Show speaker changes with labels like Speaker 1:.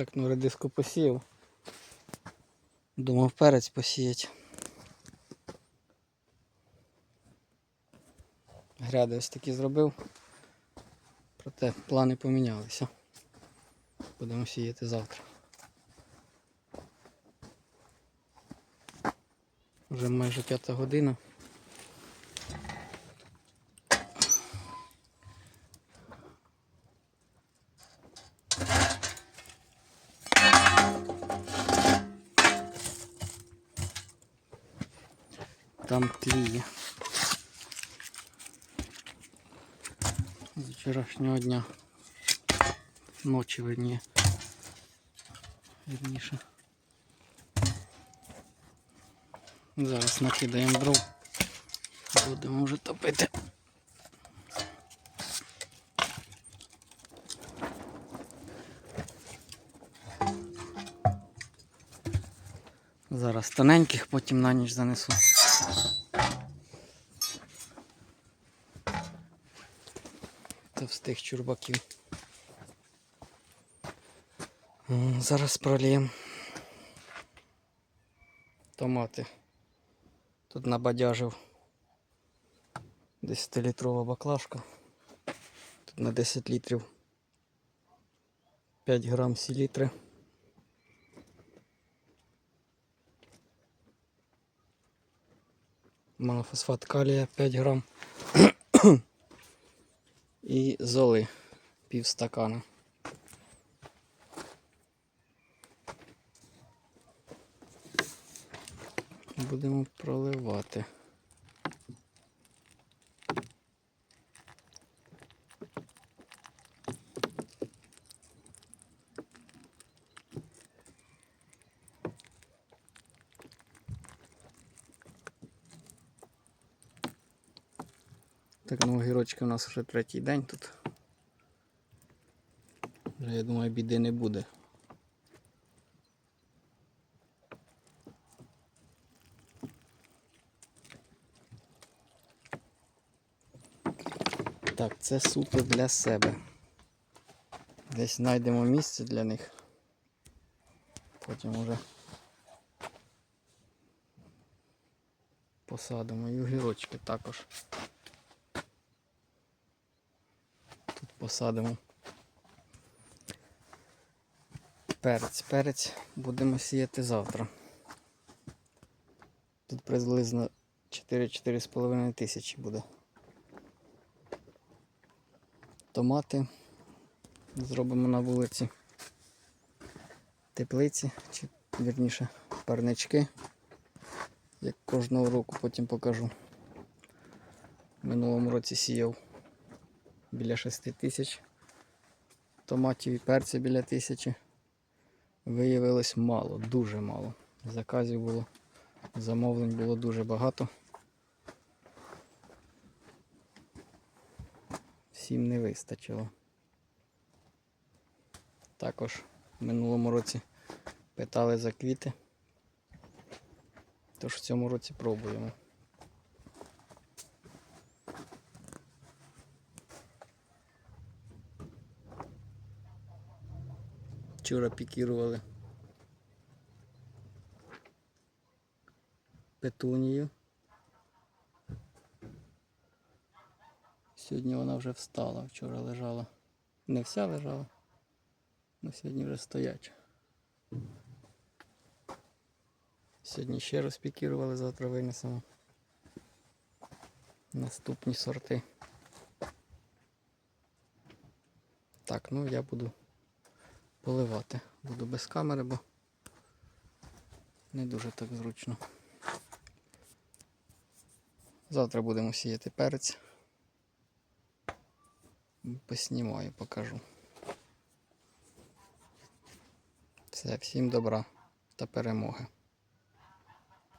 Speaker 1: Так, ну редиску посіяв. Думав перець посіяти. Гряди ось такі зробив. Проте плани помінялися. Будемо сіяти завтра. Вже майже п'ята година. Там тліє. З вчорашнього дня. Ночі верні. Вірніше. Зараз накидаємо дров. Будемо вже топити. Зараз тоненьких, потім на ніч занесу. Товстих чурбаків. Зараз проліємо томати. Тут набадяжив 10-літрова баклажка. Тут на 10 літрів 5 грам селітри. Монофосфат калія 5 грам. І золи пів стакана. Будемо проливати. Так, ну огірочки у нас вже третій день тут. Вже, я думаю, біди не буде. Так, це суто для себе. Десь знайдемо місце для них. Потім уже посадимо і огірочки також. Тут посадимо. Перець. Перець будемо сіяти завтра. Тут приблизно 4-4,5 тисячі буде. Томати зробимо на вулиці. Теплиці, чи вірніше парнички. Як кожного року потім покажу. В минулому році сіяв біля 6 тисяч. Томатів і перця біля тисячі. Виявилось мало, дуже мало. Заказів було, замовлень було дуже багато. Всім не вистачило. Також в минулому році питали за квіти. Тож в цьому році пробуємо. Вчора пікірували петунію. Сьогодні вона вже встала, вчора лежала. Не вся лежала, але сьогодні вже стояча. Сьогодні ще раз пікірували, завтра винесемо. Наступні сорти. Так, ну я буду поливати. Буду без камери, бо не дуже так зручно. Завтра будемо сіяти перець. Поснімаю, покажу. Все, всім добра та перемоги.